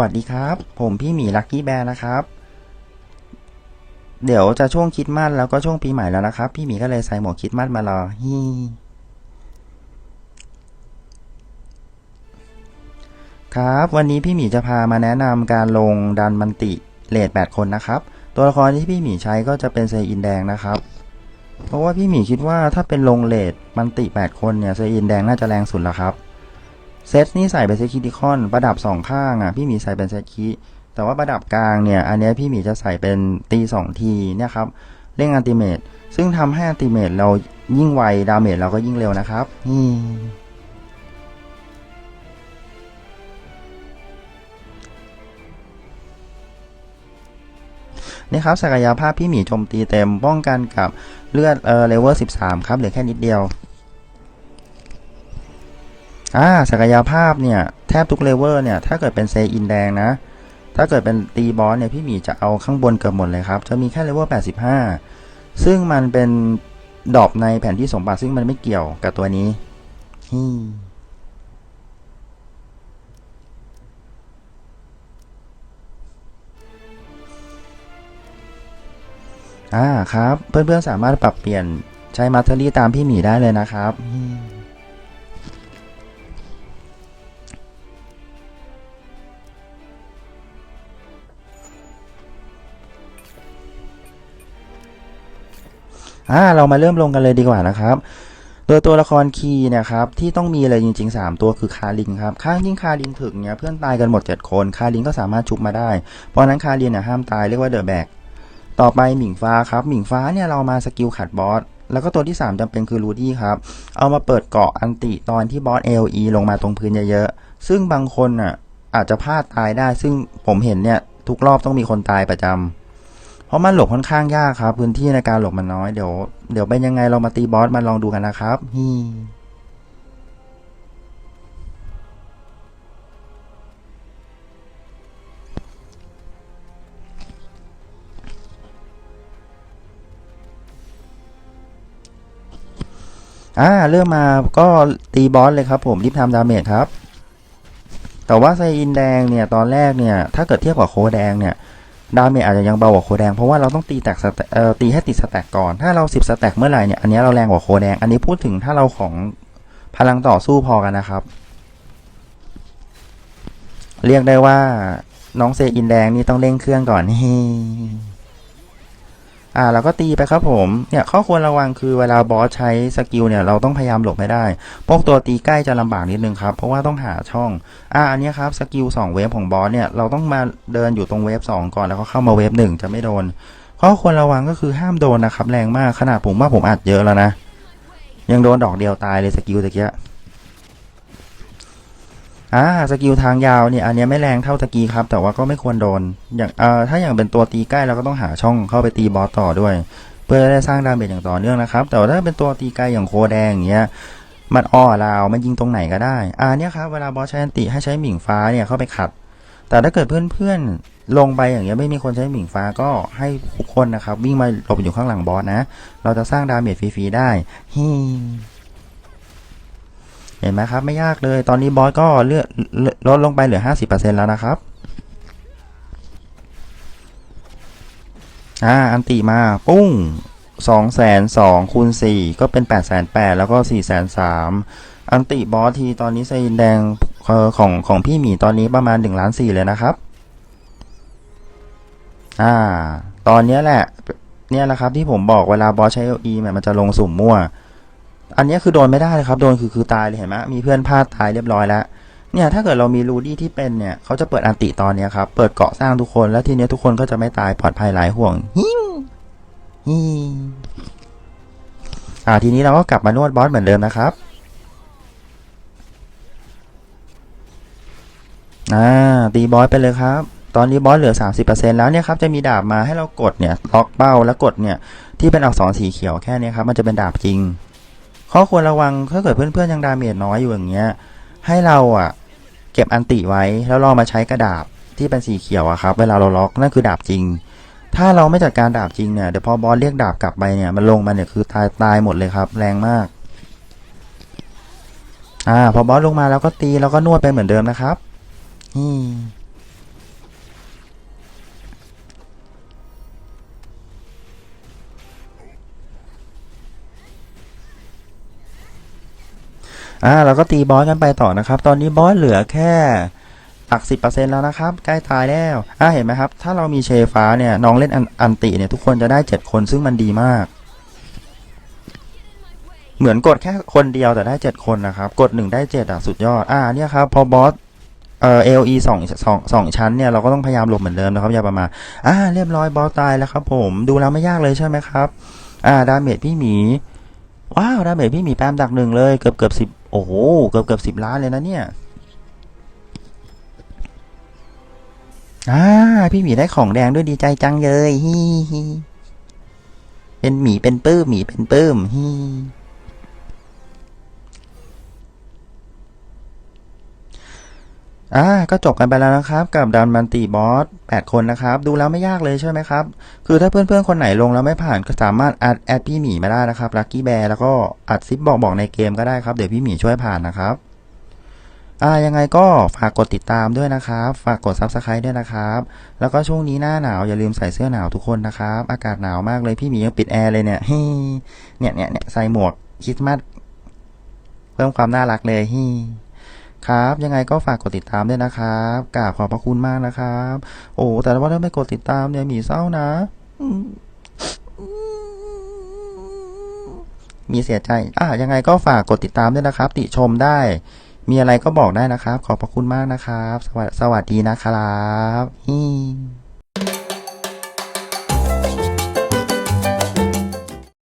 วัสดีครับ ผมพี่หมีลักกี้แบร์นะครับ เดี๋ยวจะช่วงคิดมัดแล้วก็ช่วงปีใหม่แล้วนะครับ พี่หมีก็เลยใส่หมวกคิดมัดมารอฮีครับ วันนี้พี่หมีจะพามาแนะนำการลงดันมันติเลด8คนนะครับ ตัวละครที่พี่หมีใช้ก็จะเป็นเซอินแดงนะครับ เพราะว่าพี่หมีคิดว่าถ้าเป็นลงเลดมันติ8คนเนี่ยเซอินแดงน่าจะแรงสุดแล้วครับ เซตนี่ใส่เป็นเซตคิดิคอนประดับสองข้างอะพี่หมีใส่เป็นเซตคิแต่ว่าประดับกลางเนี่ยอันนี้พี่หมีจะใส่เป็นตีสองทีเนี่ยครับเร่งอันติเมตซึ่งทำให้อันติเมตเรายิ่งไวดาเมจเราก็ยิ่งเร็วนะครับนี่นี่ครับศักยภาพพี่หมีโจมตีเต็มป้องกันกับเลือดเออเลเวล13 ครับเหลือแค่นิดเดียว อ่าศักยภาพเนี่ย แทบทุกเลเวลเนี่ย ถ้าเกิดเป็นเซอินแดงนะ ถ้าเกิดเป็นตีบอสเนี่ย พี่หมีจะเอาข้างบนเกือบหมดเลยครับ จะมีแค่เลเวล85 ซึ่งมันเป็นดอปในแผนที่สมบัติซึ่งมันไม่เกี่ยวกับตัวนี้ฮี่อ่าครับ เพื่อนๆสามารถปรับเปลี่ยนใช้มัตเตอรี่ตามพี่หมีได้เลยนะครับ อ่าเรามาเริ่มลงกันเลยดีกว่านะครับ โดยตัวละครคีย์นะครับที่ต้องมีเลยจริง ๆ 3 ตัวคือคารินครับข้างยิ่งคารินถึงเนี่ยเพื่อนตายกันหมด 7 คนคารินก็สามารถชุบมาได้ เพราะนั้นคารินเนี่ยห้ามตายเรียกว่าเดอะแบกต่อไปหมิงฟ้าครับหมิงฟ้าเนี่ยเรามาสกิลขัดบอสแล้วก็ตัวที่ 3จำเป็นคือรูดี้ครับ เอามาเปิดเกาะอันติตอนที่บอสเอลีลงมาตรงพื้นเยอะๆ ซึ่งบางคนอะอาจจะพลาดตายได้ ซึ่งผมเห็นเนี่ย ทุกรอบต้องมีคนตายประจำเพ ราะมันหลบค่อนข้างยากครับ พื้นที่ในการหลบมันน้อยเดี๋ยวเดี๋ยวเป็นยังไงเรามาตีบอสมันลองดูกันนะครับฮี่อ่าเริ่มมาก็ตีบอสเลยครับผมรีบทำดาเมจครับ แต่ว่าไซอินแดงเนี่ยตอนแรกเนี่ย ถ้าเกิดเทียบกับโคแดงเนี่ย ดาเมจอาจจะยังเบากว่าโคแดงเพราะว่าเราต้องตีแตกสแตเอ่อตีให้ติดสแต็กก่อน ถ้าเราสิบสแต็กเมื่อไหร่เนี่ยอันนี้เราแรงกว่าโคแดง อันนี้พูดถึงถ้าเราของพลังต่อสู้พอกันนะครับ เรียกได้ว่าน้องเซอินแดงนี่ต้องเร่งเครื่องก่อน อ่าเราก็ตีไปครับผม เนี่ยข้อควรระวังคือเวลาบอสใช้สกิลเนี่ยเราต้องพยายามหลบให้ได้ พวกตัวตีใกล้จะลำบากนิดนึงครับ เพราะว่าต้องหาช่อง อ่าอันนี้ครับสกิล2เวฟของบอสเนี่ยเราต้องมาเดินอยู่ตรงเวฟ2ก่อนแล้วก็เข้ามาเวฟ1จะไม่โดน ข้อควรระวังก็คือห้ามโดนนะครับแรงมากขนาดผมว่าผมอัดเยอะแล้วนะ ยังโดนดอกเดียวตายเลยสกิลตะเกีย อ่าสกิลทางยาวเนี่ยอันนี้ไม่แรงเท่าตะกี้ครับ แต่ว่าก็ไม่ควรโดนอย่างเอ่อถ้าอย่างเป็นตัวตีใกล้เราก็ต้องหาช่องเข้าไปตีบอสต่อด้วย เพื่อได้สร้างดาเมจอย่างต่อเนื่องนะครับ แต่ถ้าเป็นตัวตีไกลอย่างโคแดงอย่างเงี้ยมันอ้อลาวมันยิงตรงไหนก็ได้อ่าเนี่ยครับเวลาบอสใช้อันติให้ใช้หมิงฟ้าเนี่ยเข้าไปขัด แต่ถ้าเกิดเพื่อนๆลงไปอย่างเงี้ยไม่มีคนใช้หมิงฟ้าก็ให้ทุกคนนะครับวิ่งมาหลบอยู่ข้างหลังบอสนะ เราจะสร้างดาเมจฟรีๆได้ฮิ เห็นไหมครับ ไม่ยากเลย ตอนนี้บอสก็เลือดลดลงไปเหลือ 50%แล้วนะครับ อ่า อันติมา ปุ้งสองแสนสองคูณสี่ก็เป็นแปดแสนแปดแล้วก็สี่แสนสามอันติบอสทีตอนนี้ไซนแดงของของพี่หมีตอนนี้ประมาณหนึ่งล้านสี่เลยนะครับ อ่า ตอนนี้แหละ เนี่ยแหละครับที่ผมบอกเวลาบอสใช้ LE เนี่ยมันจะลงสุ่มมั่ว อันนี้คือโดนไม่ได้เลยครับ โดนคือคือตายเลยเห็นไหมมีเพื่อนพลาดตายเรียบร้อยแล้ว เนี่ยถ้าเกิดเรามีรูดี้ที่เป็นเนี่ยเขาจะเปิดอันติตอนเนี้ยครับ เปิดเกาะสร้างทุกคน แล้วทีเนี้ยทุกคนก็จะไม่ตายปลอดภัยหลายห่วงฮิวฮิวอ่าทีนี้เราก็กลับมานวดบอสเหมือนเดิมนะครับอ่าตีบอสไปเลยครับ ตอนนี้บอสเหลือ 30%แล้วเนี่ยครับจะมีดาบมาให้เรากดเนี่ยล็อกเป้าแล้วกดเนี่ยที่เป็นอักษรสีเขียวแค่นี้ครับมันจะเป็นดาบจริง ข้อควรระวังถ้าเกิดเพื่อนๆยังดาเมจน้อยอยู่อย่างเงี้ย ให้เราอะ เก็บอันติไว้แล้วเรามาใช้กระดาบที่เป็นสีเขียวอะครับ เวลาเราล็อกนั่นคือดาบจริง ถ้าเราไม่จัดการดาบจริงเนี่ยเดี๋ยวพอบอสเรียกดาบกลับไปเนี่ยมันลงมาเนี่ยคือตายตายหมดเลยครับ แรงมาก อ่า พอบอสลงมาแล้วก็ตีแล้วก็นวดไปเหมือนเดิมนะครับนี่ อ่าเราก็ตีบอสกันไปต่อนะครับ ตอนนี้บอสเหลือแค่หลักสิบเปอร์เซ็นแล้วนะครับ ใกล้ตายแล้วอ่าเห็นไหมครับ ถ้าเรามีเชฟ้าเนี่ย น้องเล่นอันติเนี่ย ทุกคนจะได้เจ็ดคนซึ่งมันดีมาก เหมือนกดแค่คนเดียวแต่ได้เจ็ดคนนะครับ กดหนึ่งได้เจ็ดอะ สุดยอด อ่าเนี่ยครับ พอบอสเอ่อ LE สองสองสองชั้นเนี่ย เราก็ต้องพยายามหลบเหมือนเดิมนะครับ อย่าประมาทอ่า เรียบร้อยบอสตายแล้วครับผม ดูแล้วไม่ยากเลยใช่ไหมครับ อ่า ดาเมจพี่หมี ว้าว ดาเมจพี่หมีแปมดักหนึ่งเลย เกือบเกือบสิบ โอ้โห เกือบเกือบสิบล้านเลยนะเนี่ยอ่าพี่หมีได้ของแดงด้วยดีใจจังเลยฮิฮิเป็นหมีเป็นปื้มหมีเป็นปื้มฮิ อ่าก็จบกันไปแล้วนะครับกับดันมันตีบอส8คนนะครับ ดูแล้วไม่ยากเลยใช่ไหมครับ คือถ้าเพื่อนๆ คนไหนลงแล้วไม่ผ่านก็สามารถแอดแอดพี่หมีมาได้นะครับลักกี้แบร์แล้วก็อัดซิปบอกบอกในเกมก็ได้ครับ เดี๋ยวพี่หมีช่วยผ่านนะครับอ่ายังไงก็ฝากกดติดตามด้วยนะครับ ฝากกด subscribe ด้วยนะครับ แล้วก็ช่วงนี้หน้าหนาวอย่าลืมใส่เสื้อหนาวทุกคนนะครับ อากาศหนาวมากเลยพี่หมียังปิดแอร์เลยเนี่ยเฮ้เนี่ยเนี่ยเนี่ยใส่หมวกคริสต์มาสเพิ่มความน่ารักเลยฮี่ ครับ ยังไงก็ฝากกดติดตามด้วยนะครับกราบขอบพระคุณมากนะครับ โอ้แต่ว่าถ้าไม่กดติดตามเนี่ยหมีเศร้านะมีเสียใจ อะยังไงก็ฝากกดติดตามด้วยนะครับ ติชมได้ มีอะไรก็บอกได้นะครับ ขอบพระคุณมากนะครับ สวัสสวัสดีนะครับ